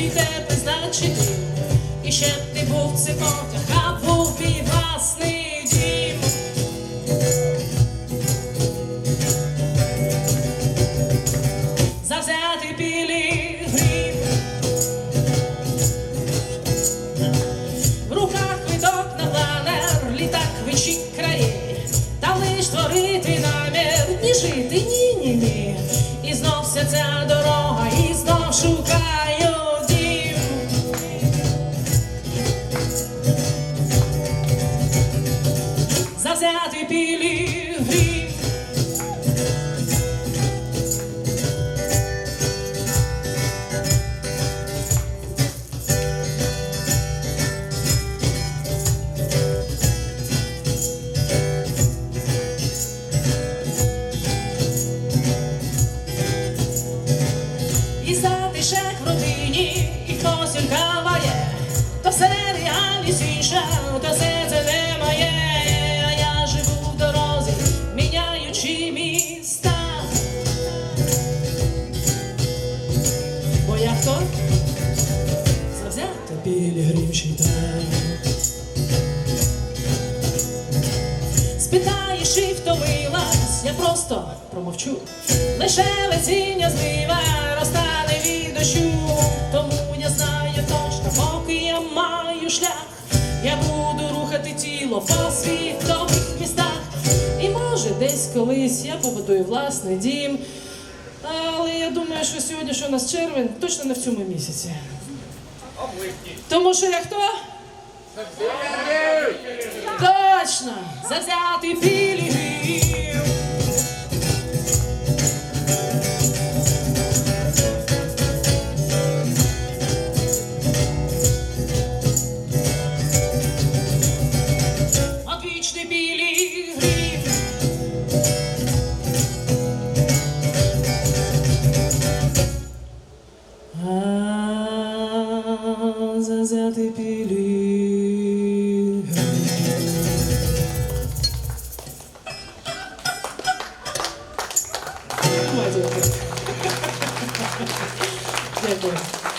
і тебе призначити. І ще ти був це Завзятий пілігрим. Втомилась, я просто промовчу. Лише весіння злива розтане від дощу. Тому я знаю точно, поки я маю шлях, я буду рухати тіло по світових містах. І може десь колись я побудую власний дім. Але я думаю, що сьогодні, що у нас червень, точно не в цьому місяці. Тому що я хто? точно завзятий філігрів. Одвічний 谢谢谢谢谢